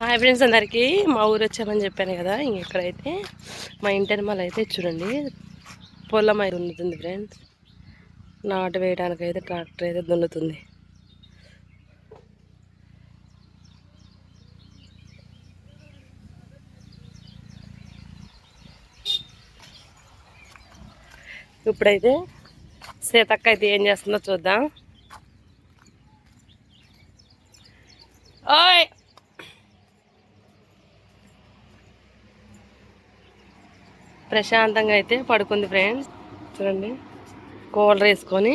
Hi friends అందరికీ మా ఊరు వచ్చామని చెప్పాను కదా ఇంక ఇక్కడైతే మా ఇంటర్మల్ అయితే చూడండి పొలం అయితే దున్నుతుంది ఫ్రెండ్స్. నాటు వేయడానికి అయితే ట్రాక్టర్ అయితే దున్నుతుంది. ఇప్పుడైతే సీతక్క అయితే ఏం చేస్తుందో చూద్దాం. ఓయ్! ప్రశాంతంగా అయితే పడుకుంది ఫ్రెండ్స్. చూడండి కూలర్ వేసుకొని.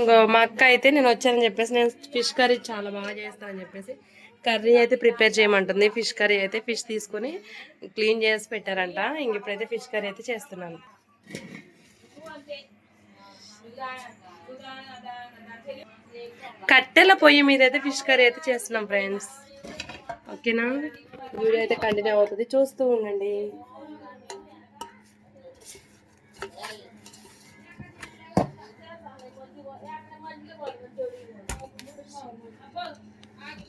ఇంకో మా అక్క అయితే నేను వచ్చానని చెప్పేసి నేను ఫిష్ కర్రీ చాలా బాగా చేస్తానని చెప్పేసి కర్రీ అయితే ప్రిపేర్ చేయమంటుంది. ఫిష్ కర్రీ అయితే ఫిష్ తీసుకొని క్లీన్ చేసి పెట్టారంట. ఇంక ఇప్పుడైతే ఫిష్ కర్రీ అయితే చేస్తున్నాను. కట్టెల పొయ్యి మీద అయితే ఫిష్ కర్రీ అయితే చేస్తున్నాం ఫ్రెండ్స్. ఓకేనా? వీడియో అయితే కంటిన్యూ అవుతుంది. చూస్తూ ఉండండి. హాయ్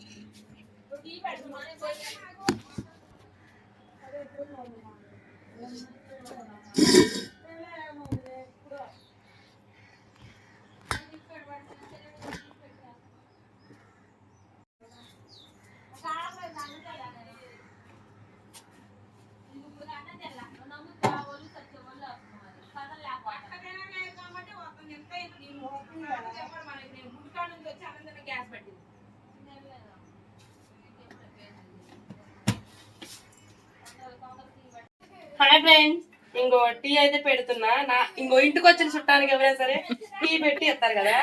ఫ్రెండ్స్ ఇంకో టీ అయితే పెడుతున్నా. నా ఇంకో ఇంటికి వచ్చిన చుట్టానికి ఎవరైనా సరే టీ పెట్టి ఇస్తారు కదా.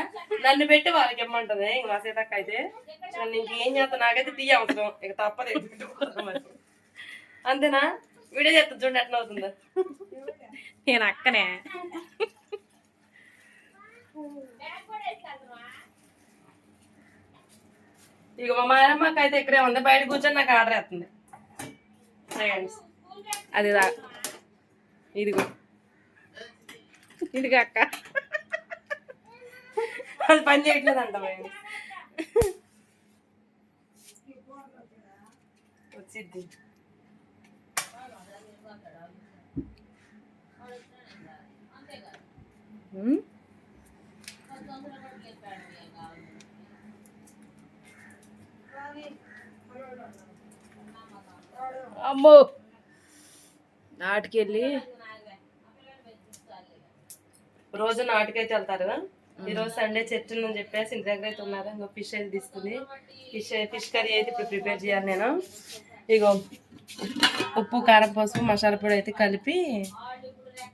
నన్ను పెట్టి వాళ్ళకి ఇమ్మంటది. ఇంక మా సీతక్క అయితే నన్ను ఇంకేం చేస్తా? నాకైతే టీ అవసరం. ఇక తప్పదు. అంతేనా? వీడియో చేస్తా చూడండి ఎట్లా అవుతుందో. నేను అక్కనే. ఇక మా మాయమ్మకి అయితే ఇక్కడే ఉంది. బయట కూర్చొని నాకు ఆర్డర్ వేస్తుంది. ఫ్రెండ్స్ అది రా. ఇదిగో. ఇదిగో అక్క. అది పని చేయట్లేదు అంట ఉమ్. అమ్మో. నాటికెళ్ళి రోజు నాటుకైతే వెళ్తారు. ఈ రోజు సండే చర్చ్ ఉందని చెప్పేసి ఇంటి దగ్గర అయితే ఉన్నారు? ఇంకో ఫిష్ అయితే తీసుకుంది ఫిష్ ఫిష్ కర్రీ అయితే ఇప్పుడు ప్రిపేర్ చేయాలి నేను. ఇగో ఉప్పు కారం పసుపు మసాలా పొడి అయితే కలిపి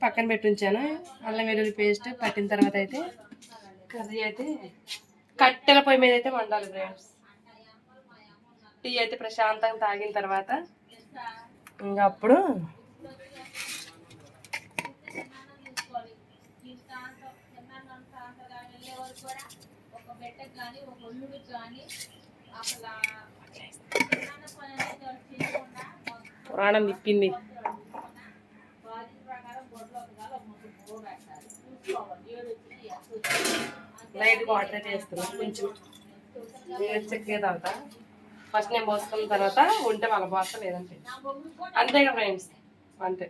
పక్కన పెట్టి ఉంచాను. అల్లం వెల్లుల్లి పేస్ట్ పట్టిన తర్వాత అయితే కర్రీ అయితే కట్టెల పొయ్యి మీద అయితే వండాలి ఫ్రెండ్స్ టీ అయితే ప్రశాంతంగా తాగిన తర్వాత ఇంకా అప్పుడు పురాణం తిప్పింది. లైట్ వాటర్ అయితే వేస్తున్నా కొంచెం చెక్కే తాగుతా ఫస్ట్ నేను పోసుకున్న తర్వాత ఉంటే వాళ్ళ పోస్తా లేదంటే. అంతే కదా ఫ్రెండ్స్. అంతే.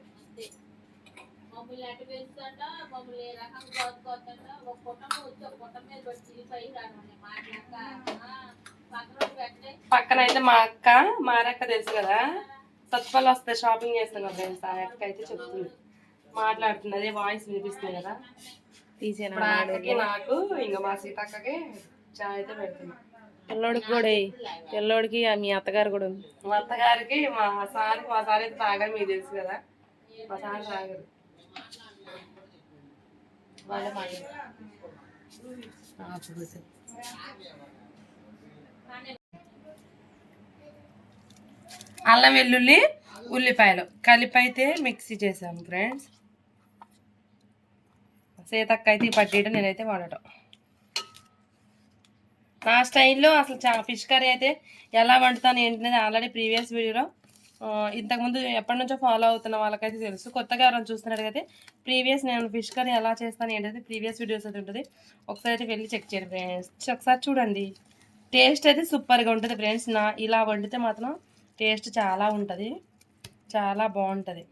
మమ్మల్ని అటు పెంచుతుంట మమ్మల్ని ఏ రకంగా కోరుకోతుంట ఒక పుట్టం వచ్చి ఒక పుట్టం మీద పెట్టి పై రాను మాట్లాడక పక్కన అయితే మా అక్క మా అక్క తెలుసు కదా? సత్పల్లి వస్తే షాపింగ్ చేస్తాం కదా ఫ్రెండ్స్ ఆ అక్క అయితే చెప్తుంది. మాట్లాడుతుంది అదే వాయిస్ వినిపిస్తుంది కదా? తీసేనా అక్కకి నాకు ఇంకా మా సీతక్కకి చాయ్ అయితే పెడుతున్నా పిల్లోడికి కూడా. పిల్లోడికి మీ అత్తగారు కూడా ఉంది. మా అత్తగారికి మా సార్కి మా సార్ అయితే తాగరు మీకు తెలుసు కదా? మా సార్ తాగరు. వాళ్ళే మాట్లాడతారు. అల్లం వెల్లుల్లి ఉల్లిపాయలు. కలిపి అయితే మిక్సీ చేసాం ఫ్రెండ్స్ సీతక్క అయితే ఈ పట్టీట నేనైతే వాడటం. నా స్టైల్లో అసలు చా ఫిష్ కర్రీ అయితే ఎలా వండుతాను ఏంటనేది ఆల్రెడీ ప్రీవియస్ వీడియోలో ఇంతకుముందు ఎప్పటి నుంచో ఫాలో అవుతున్న వాళ్ళకైతే తెలుసు. కొత్తగా ఎవరైనా చూస్తున్నట్టయితే ప్రీవియస్ నేను ఫిష్ కర్రీ ఎలా చేస్తాను ఏంటంటే ప్రీవియస్ వీడియోస్ అయితే ఉంటుంది. ఒకసారి అయితే వెళ్ళి చెక్ చేయండి ఫ్రెండ్స్ ఒకసారి చూడండి. టేస్ట్ అయితే సూపర్గా ఉంటుంది ఫ్రెండ్స్ నా ఇలా వండితే మాత్రం టేస్ట్ చాలా ఉంటుంది. చాలా బాగుంటుంది.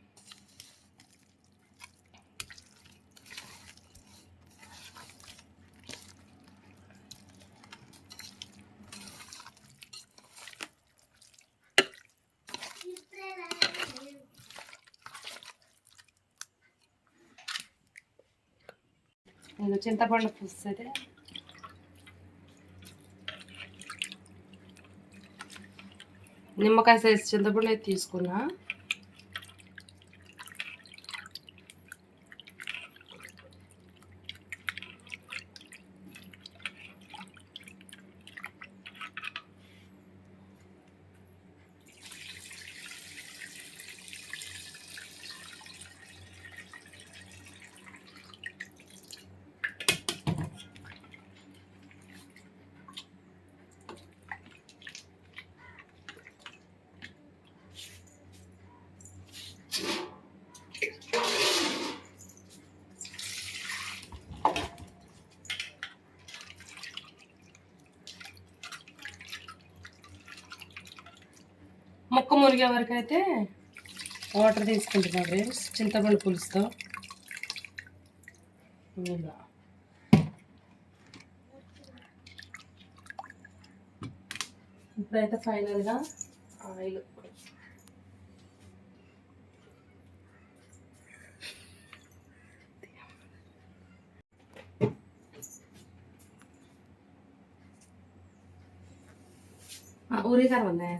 ఇది చింతపండు పులుసు అయితే. నిమ్మకాయ సైజ్ చింతపండు అయితే తీసుకున్నా. మునిగే వరకు అయితే వాటర్ తీసుకుంటున్నాం ఫ్రెండ్స్. చింతపండు పులుసుతో. ఇలా ఇప్పుడైతే ఫైనల్గా ఆయిల్. ఊరికారం ఉన్నాయా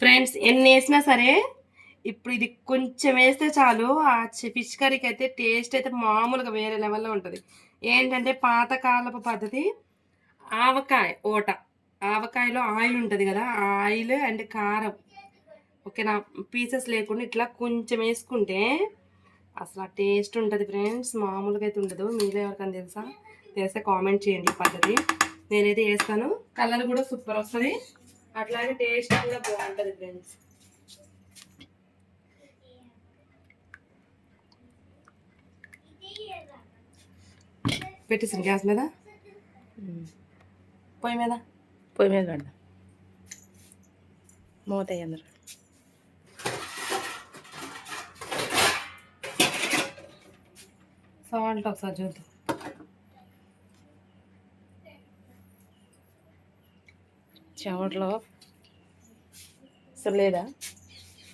ఫ్రెండ్స్ ఎన్ని వేసినా సరే ఇప్పుడు ఇది కొంచెం వేస్తే చాలు ఆ ఫిష్ కర్రీకి అయితే టేస్ట్ అయితే మామూలుగా వేరే లెవెల్లో ఉంటుంది. ఏంటంటే పాతకాలపు పద్ధతి ఆవకాయ ఓట. ఆవకాయలో ఆయిల్ ఉంటుంది కదా ఆయిల్ అండ్ కారం. ఓకేనా? పీసెస్ లేకుండా ఇట్లా కొంచెం వేసుకుంటే అసలు ఆ టేస్ట్ ఉంటుంది ఫ్రెండ్స్ మామూలుగా అయితే ఉండదు. మీలో ఎవరికైనా తెలుసా? తెలిస్తే కామెంట్ చేయండి ఈ పద్ధతి. నేనైతే వేస్తాను కలర్ కూడా సూపర్ వస్తుంది. అట్లాగే టేస్ట్ కూడా బాగుంటుంది ఫ్రెండ్స్. పెట్టేసాను గ్యాస్ మీద? పొయ్యి మీద? పొయ్యి మీద పెడదాం మూత అందరు సాల్ట్ ఒకసారి చూద్దాం. చెమటలో అసలు లేదా?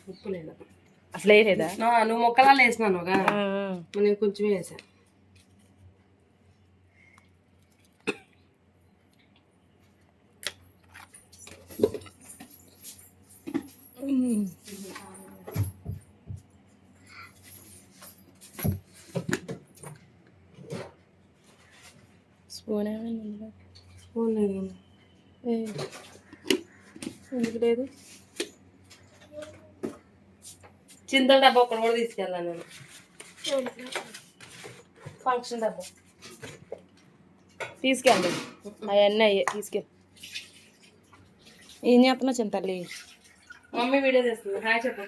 ఉప్పు లేదు? అసలు వేయలేదా నా- నువ్వు మొక్కలాలు వేసినాను. నేను కొంచెం వేసాను లేదు చింతల డబ్బా ఒకటి కూడా తీసుకెళ్ళాను నేను ఫంక్షన్ డబ్బా తీసుకెళ్ళి అవన్నీ అయ్యే తీసుకెళ్ళి ఏం చేస్తున్నావు చింతల్లి మమ్మీ వీడియో చేస్తుంది హాయ్ చెప్పు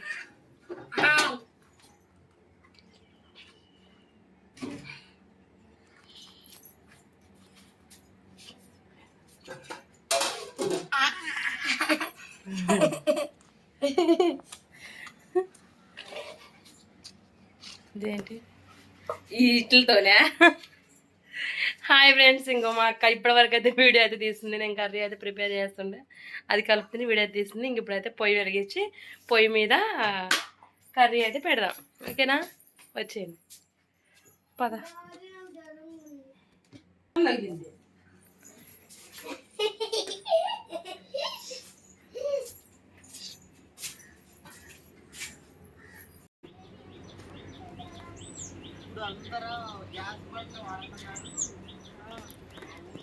ఇదేంటి? వీటితోనే ఇట్లతోనే. హాయ్ ఫ్రెండ్స్ ఇంకో మా అక్క ఇప్పటి వరకు అయితే వీడియో అయితే తీస్తుంది నేను కర్రీ అయితే ప్రిపేర్ చేస్తుండే. అది కలుపుతుంది వీడియో అయితే తీస్తుంది ఇంక ఇప్పుడైతే పొయ్యి వెలిగించి పొయ్యి మీద కర్రీ అయితే పెడదాం. ఓకేనా? వచ్చేయండి. పద.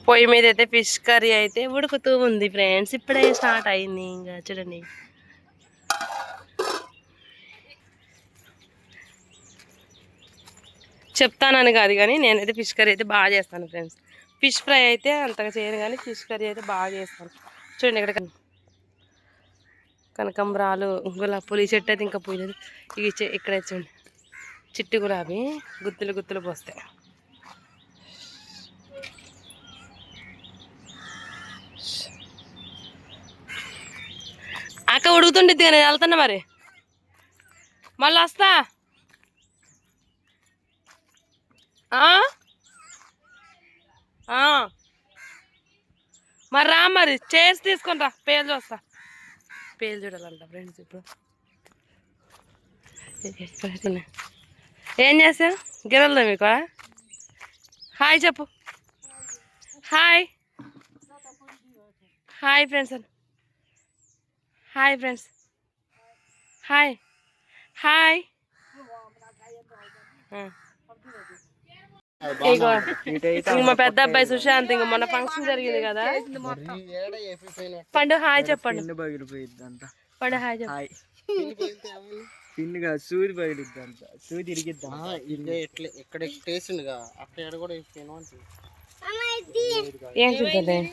పొయ్యి మీద అయితే ఫిష్ కర్రీ అయితే ఉడుకుతూ ఉంది ఫ్రెండ్స్. ఇప్పుడే స్టార్ట్ అయింది ఇంకా చూడండి. చెప్తానని కాదు కానీ నేనైతే ఫిష్ కర్రీ అయితే బాగా చేస్తాను ఫ్రెండ్స్. ఫిష్ ఫ్రై అయితే అంతగా చేయను కానీ ఫిష్ కర్రీ అయితే బాగా చేస్తాను. చూడండి ఇక్కడ కనకంబరాలు కనకాంబరాలు గులాబీ పూలు ఈ చెట్టు అయితే ఇంకా పూయలేదు ఈ ఇక్కడ చూడండి. చిట్టి గులాబీ గుత్తులు గుత్తులు పోస్తాయి. అక్క ఉడుకుతుండిద్ది నేను వెళ్తున్నా మరి. మళ్ళీ వస్తా. ఆ? ఆ. మరి రా మరి చైర్స్ తీసుకొని రా. పేలు చూస్తా. పేలు చూడాలంట ఫ్రెండ్స్ ఇప్పుడు. ఏం చేసా గిరలదా మీకు హాయ్ చెప్పు. Hi. Hi friends hi friends. Hi. Hi. మా పెద్ద అబ్బాయి సుశాంత్ ఇంక మొన్న ఫంక్షన్ జరిగింది కదా. పండు హాయ్ చెప్పండి. పండు హాయ్ చెప్పు. హాయ్. పిన్నుగా సూది అంతా సూది ఇరిగిద్దాం. ఇదే ఎట్లా ఎక్కడ టేసిందిగా అక్కడ ఎక్కడ కూడా ఇస్తాను అంటే. ఏం చూద్దాం